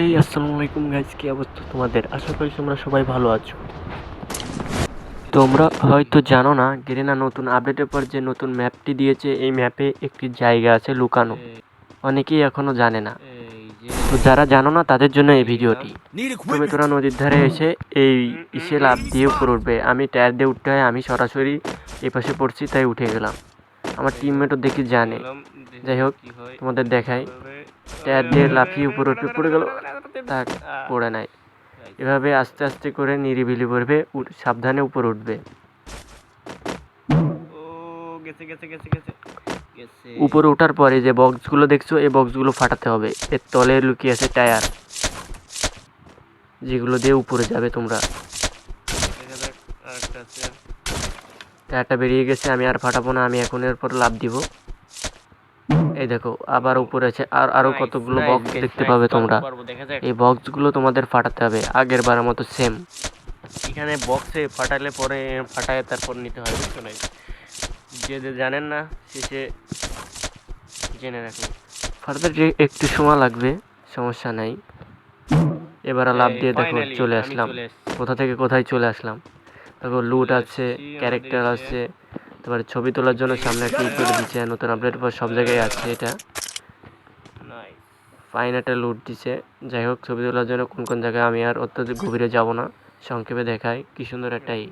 এই আসসালামু আলাইকুম গাইজ কি অবস্থা তোমাদের? আশা করি তোমরা সবাই ভালো আছো। তোমরা হয়তো জানো না, গেরিনা নতুন আপডেটের পর যে নতুন ম্যাপটি দিয়েছে, এই ম্যাপে একটি জায়গা আছে লুকানো। অনেকেই এখনও জানে না। তো যারা জানো না, তাদের জন্য এই ভিডিওটি। তুমি তোরা নদীর ধারে এসে এই ইসে লাভ দিয়ে উপরে উঠবে আমি টায়ার দিয়ে উঠতে হয়, আমি সরাসরি এ পাশে পড়ছি, তাই উঠে গেলাম। আমার টিমমেটও দেখি জানে। যাই হোক, তোমাদের দেখাই। টায়ার দিয়ে লাফিয়ে উপরে উঠে পড়ে গেল। তাক পড়ে নাই। এভাবে আস্তে আস্তে করে নিরিবিলি পড়বে সাবধানে উপরে উঠবে। উপরে ওঠার পরে যে বক্সগুলো দেখছ এই বক্সগুলো ফাটাতে হবে। এর তলে লুকিয়ে আছে টায়ার যেগুলো দিয়ে উপরে যাবে তোমরা। টায়ারটা বেরিয়ে গেছে আমি আর ফাটাবো না আমি এখন এর পর লাভ দিব। এই দেখো আবার উপরে আছে আর আরও কতগুলো বক্স দেখতে পাবে তোমরা। এই বক্সগুলো তোমাদের ফাটাতে হবে আগের বারের মতো সেম এখানে বক্সে ফাটালে পরে ফাটায় তারপর নিতে হয় বুঝছ নাই? যে যে জানেন না সে সে জেনে রাখুন ফাটাতে যে- একটু সময় লাগবে সমস্যা নাই। এবার লাভ দিয়ে দেখো চলে আসলাম। কোথা থেকে কোথায় চলে আসলাম। দেখো লুট আছে ক্যারেক্টার। আছে। তারপরে ছবি তোলার জন্য সামনে একটা করে দিচ্ছে নতুন আপডেট পর সব জায়গায় আছে এটা. ফাইন একটা লুট দিছে। যাই হোক, ছবি তোলার জন্য কোন কোন জায়গায় আমি আর অত্যধিক গভীরে যাব না। সংক্ষেপে দেখায় কি সুন্দর একটা ই।